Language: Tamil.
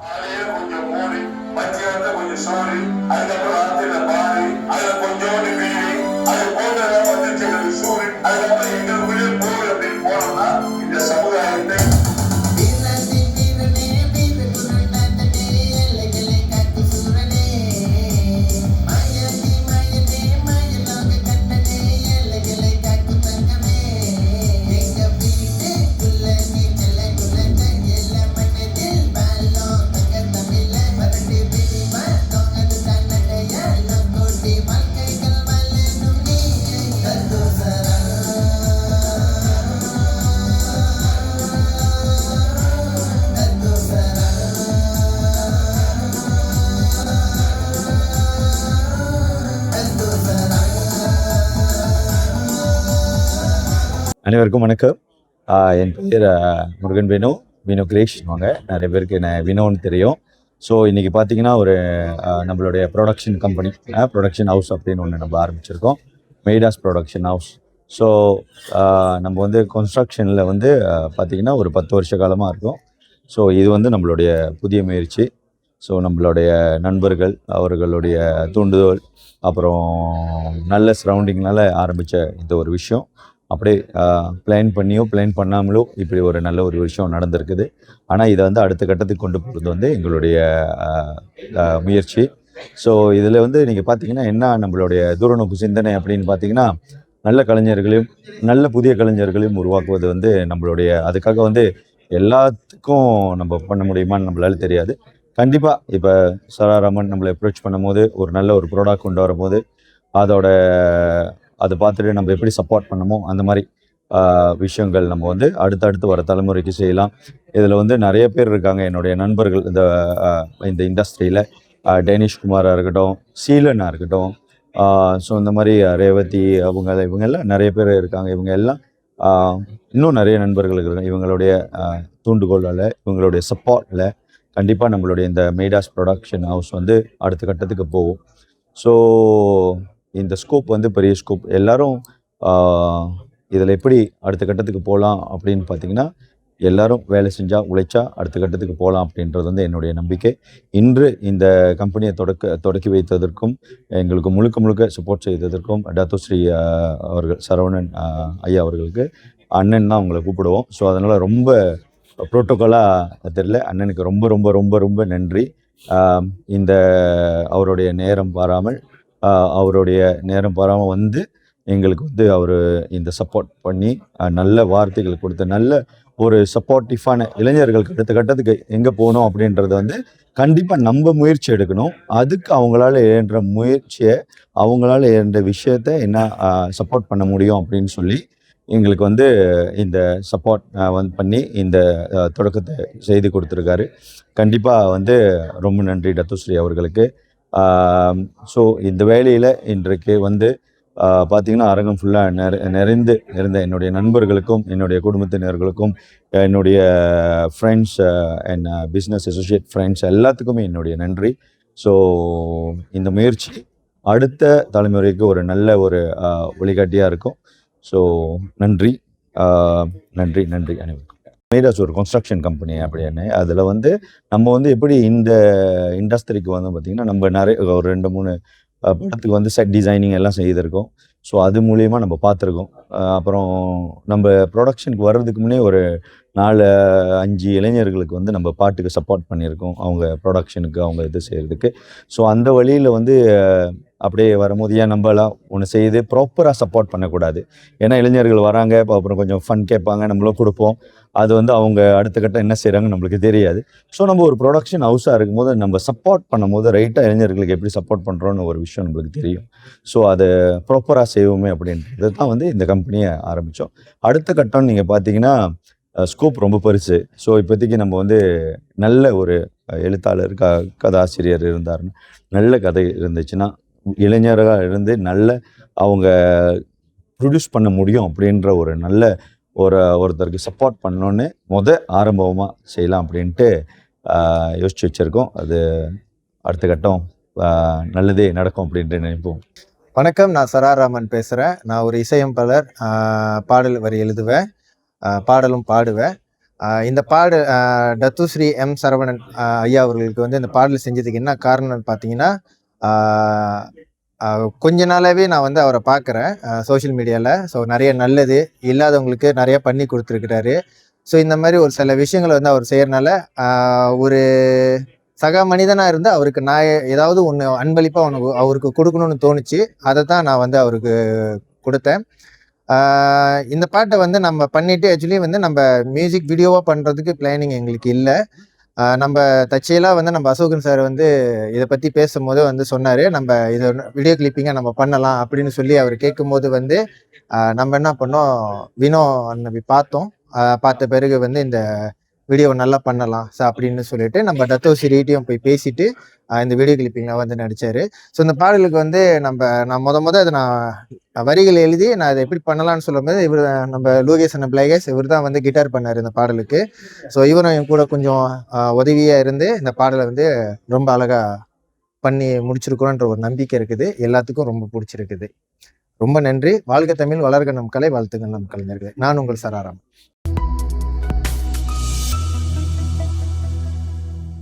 காலையில கொஞ்சம் மோரு மத்தியானத்துல கொஞ்சம் சோறு. அதுக்கப்புறம் ராத்திரில பாரு. அனைவருக்கும் வணக்கம். என் பேர் முருகன் வேணு வினோ கிரேஷ் வாங்க நிறைய பேருக்கு என்ன வினோன்னு தெரியும். ஸோ இன்றைக்கி பார்த்தீங்கன்னா ஒரு நம்மளுடைய ப்ரொடக்ஷன் கம்பெனி ப்ரொடக்ஷன் ஹவுஸ் அப்படின்னு ஒன்று நம்ம ஆரம்பிச்சிருக்கோம். மெய்டாஸ் ப்ரொடக்ஷன் ஹவுஸ் ஸோ நம்ம வந்து கன்ஸ்ட்ரக்ஷனில் வந்து பார்த்திங்கன்னா பார்த்தீங்கன்னா ஒரு பத்து வருஷ காலமாக இருக்கும். ஸோ இது வந்து நம்மளுடைய புதிய முயற்சி. ஸோ நம்மளுடைய நண்பர்கள் அவர்களுடைய தூண்டுதல் அப்புறம் நல்ல சரௌண்டிங்னால ஆரம்பித்த இந்த ஒரு விஷயம். அப்படியே பிளான் பண்ணியோ பிளான் பண்ணாமலோ இப்படி ஒரு நல்ல ஒரு விஷயம் நடந்திருக்குது. ஆனால் இதை வந்து அடுத்த கட்டத்துக்கு கொண்டு போகிறது வந்து எங்களுடைய முயற்சி. ஸோ இதில் வந்து நீங்கள் பார்த்தீங்கன்னா என்ன நம்மளுடைய தூரநோக்கு சிந்தனை அப்படின்னு பார்த்தீங்கன்னா நல்ல கலைஞர்களையும் நல்ல புதிய கலைஞர்களையும் உருவாக்குவது வந்து நம்மளுடைய அதுக்காக வந்து எல்லாத்துக்கும் நம்ம பண்ண முடியுமான்னு நம்மளால தெரியாது. கண்டிப்பாக இப்போ சராராமன் நம்மளை அப்ரோச் பண்ணும்போது ஒரு நல்ல ஒரு ப்ராடக்ட் கொண்டு வரும்போது அதோட அதை பார்த்துட்டு நம்ம எப்படி சப்போர்ட் பண்ணமோ அந்த மாதிரி விஷயங்கள் நம்ம வந்து அடுத்தடுத்து வர தலைமுறைக்கு செய்யலாம். இதில் வந்து நிறைய பேர் இருக்காங்க. என்னுடைய நண்பர்கள் இந்த இந்த இண்டஸ்ட்ரியில் டேனிஷ் குமாராக இருக்கட்டும் சீலனாக இருக்கட்டும் ஸோ இந்த மாதிரி ரேவதி அவங்க இவங்க எல்லாம் நிறைய பேர் இருக்காங்க. இவங்க எல்லாம் இன்னும் நிறைய நண்பர்கள் இருக்காங்க. இவங்களுடைய தூண்டுகோளால் தூண்டுகோலால் இவங்களுடைய சப்போர்ட்டில் கண்டிப்பாக நம்மளுடைய இந்த மெய்டாஸ் ப்ரொடக்ஷன் ஹவுஸ் வந்து அடுத்த கட்டத்துக்கு போகும். ஸோ இந்த ஸ்கோப் வந்து பெரிய ஸ்கோப் எல்லாரும் இதில் எப்படி அடுத்த கட்டத்துக்கு போகலாம் அப்படின்னு பார்த்தீங்கன்னா எல்லாரும் வேலை செஞ்சால் உழைச்சா அடுத்த கட்டத்துக்கு போகலாம் அப்படின்றது வந்து என்னுடைய நம்பிக்கை. இன்று இந்த கம்பெனியை தொடக்க தொடக்கி வைத்ததற்கும் எங்களுக்கு முழுக்க முழுக்க சப்போர்ட் செய்ததற்கும் டத்துஸ்ரீ அவர்கள் சரவணன் ஐயா அவர்களுக்கு அண்ணன் தான் அவங்களை கூப்பிடுவோம். ஸோ அதனால் ரொம்ப ப்ரோட்டோக்காலாக தெரியல. அண்ணனுக்கு ரொம்ப ரொம்ப ரொம்ப ரொம்ப நன்றி. இந்த அவருடைய நேரம் பாராமல் அவருடைய நேரம் பாராமல் வந்து எங்களுக்கு வந்து அவர் இந்த சப்போர்ட் பண்ணி நல்ல வார்த்தைகள் கொடுத்து நல்ல ஒரு சப்போர்ட்டிஃபான இளைஞர்களுக்கு அடுத்த கட்டத்துக்கு எங்கே போகணும் அப்படின்றத வந்து கண்டிப்பாக நம்ம முயற்சி எடுக்கணும். அதுக்கு அவங்களால இயன்ற முயற்சியை அவங்களால இயன்ற விஷயத்த என்ன சப்போர்ட் பண்ண முடியும் அப்படின்னு சொல்லி எங்களுக்கு வந்து இந்த சப்போர்ட் வந்து பண்ணி இந்த தொடக்கத்தை செய்து கொடுத்துருக்காரு. கண்டிப்பாக வந்து ரொம்ப நன்றி டத்துஸ்ரீ அவர்களுக்கு. ஸோ இந்த வேலையில் இன்றைக்கு வந்து பார்த்திங்கன்னா அரங்கம் ஃபுல்லாக நிறை நிறைந்து இருந்த என்னுடைய நண்பர்களுக்கும் என்னுடைய குடும்பத்தினர்களுக்கும் என்னுடைய friends and business associate friends எல்லாத்துக்குமே என்னுடைய நன்றி. ஸோ இந்த முயற்சி அடுத்த தலைமுறைக்கு ஒரு நல்ல ஒரு வழிகாட்டியாக இருக்கும். ஸோ நன்றி. நன்றி நன்றி அனைவருக்கும். மெய்டாஸ் ஒரு கன்ஸ்ட்ரக்ஷன் கம்பெனி அப்படின்னு. அதில் வந்து நம்ம வந்து எப்படி இந்த இண்டஸ்ட்ரிக்கு வந்து பார்த்திங்கன்னா நம்ம நிறைய ஒரு ரெண்டு மூணு படத்துக்கு வந்து செட் டிசைனிங் எல்லாம் செய்திருக்கோம். ஸோ அது மூலியமாக நம்ம பார்த்துருக்கோம். அப்புறம் நம்ம ப்ரொடக்ஷனுக்கு வர்றதுக்கு முன்னே ஒரு நாலு அஞ்சு இளைஞர்களுக்கு வந்து நம்ம பாட்டுக்கு சப்போர்ட் பண்ணியிருக்கோம். அவங்க ப்ரொடக்ஷனுக்கு அவங்க இது செய்கிறதுக்கு ஸோ அந்த வழியில் வந்து அப்படியே வரும்போது ஏன் நம்மளாம் ஒன்று செய்து ப்ராப்பராக சப்போர்ட் பண்ணக்கூடாது? ஏன்னா இளைஞர்கள் வராங்க இப்போ அப்புறம் கொஞ்சம் ஃபன் கேட்பாங்க நம்மளும் கொடுப்போம். அது வந்து அவங்க அடுத்த கட்டம் என்ன செய்கிறாங்க நம்மளுக்கு தெரியாது. ஸோ நம்ம ஒரு ப்ரொடக்ஷன் ஹவுஸாக இருக்கும்போது நம்ம சப்போர்ட் பண்ணும்போது ரைட்டாக இளைஞர்களுக்கு எப்படி சப்போர்ட் பண்ணுறோன்னு ஒரு விஷயம் நம்மளுக்கு தெரியும். ஸோ அதை ப்ராப்பராக செய்வோமே அப்படின்றது தான் வந்து இந்த கம்பெனியை ஆரம்பித்தோம் அடுத்த கட்டம்னு நீங்கள் பார்த்தீங்கன்னா ஸ்கோப் ரொம்ப பெருசு. ஸோ இப்போதைக்கு நம்ம வந்து நல்ல ஒரு எழுத்தாளர் க கதாசிரியர் இருந்தாருன்னு நல்ல கதை இருந்துச்சுன்னா இளைஞராக இருந்து நல்ல அவங்க ப்ரொடியூஸ் பண்ண முடியும் அப்படின்ற ஒரு நல்ல ஒரு ஒருத்தருக்கு சப்போர்ட் பண்ணோன்னு முத ஆரம்பமாக செய்யலாம் அப்படின்ட்டு யோசிச்சு வச்சுருக்கோம். அது அடுத்த கட்டம் நல்லதே நடக்கும் அப்படின்ட்டு நினைப்போம். வணக்கம். நான் சராராமன் பேசுகிறேன் நான் ஒரு இசையமைப்பாளர். பாடல் வரி எழுதுவேன். பாடலும் பாடுவேன். இந்த பாடு டத்துஸ்ரீ எம் சரவணன் ஐயா அவர்களுக்கு வந்து இந்த பாடல் செஞ்சதுக்கு என்ன காரணம்னு பார்த்தீங்கன்னா கொஞ்ச நாளாகவே நான் வந்து அவரை பார்க்குறேன். சோஷியல் மீடியாவில் ஸோ நிறைய நல்லது இல்லாதவங்களுக்கு நிறைய பண்ணி கொடுத்துருக்கிறாரு. ஸோ இந்த மாதிரி ஒரு சில விஷயங்களை வந்து அவர் செய்யறனால ஒரு சக மனிதனாக இருந்து அவருக்கு நான் ஏதாவது ஒன்று அன்பளிப்பாக அவனுக்கு அவருக்கு கொடுக்கணும்னு தோணுச்சு அதை தான் நான் வந்து அவருக்கு கொடுத்தேன். இந்த பாட்டை வந்து நம்ம பண்ணிவிட்டு ஆக்சுவலி வந்து நம்ம மியூசிக் வீடியோவாக பண்ணுறதுக்கு பிளானிங் எங்களுக்கு இல்லை. நம்ம தச்சையெல்லாம் வந்து நம்ம அசோகன் சார் வந்து இதை பற்றி பேசும்போது வந்து சொன்னார் நம்ம இதை வீடியோ கிளிப்பிங்காக நம்ம பண்ணலாம் அப்படின்னு சொல்லி அவர் கேட்கும்போது வந்து நம்ம என்ன பண்ணோம் வினோ அண்ணவி பார்த்தோம். பார்த்த பிறகு வந்து இந்த வீடியோ நல்லா பண்ணலாம் ஸோ அப்படின்னு சொல்லிட்டு நம்ம டத்தோ சிரிட்டையும் போய் பேசிட்டு இந்த வீடியோ கிளிப்பிங்லாம் வந்து நடித்தார் ஸோ இந்த பாடலுக்கு வந்து நம்ம நான் மொத மொதல் அதை நான் வரிகள் எழுதி நான் அதை எப்படி பண்ணலாம்னு சொல்லும்போது இவர் நம்ம லோகேஷ் அண்ணன் பிளேகேஷ் இவர் தான் வந்து கிட்டார் பண்ணார் இந்த பாடலுக்கு. ஸோ இவரும் என் கூட கொஞ்சம் உதவியாக இருந்து இந்த பாடலை வந்து ரொம்ப அழகாக பண்ணி முடிச்சிருக்கிறோன்ற ஒரு நம்பிக்கை இருக்குது. எல்லாத்துக்கும் ரொம்ப பிடிச்சிருக்குது. ரொம்ப நன்றி. வாழ்க தமிழ் வளர்க நம் கலை வாழ்த்துங்கள் நம் கலைஞர்கள். நான் உங்கள் சராராம்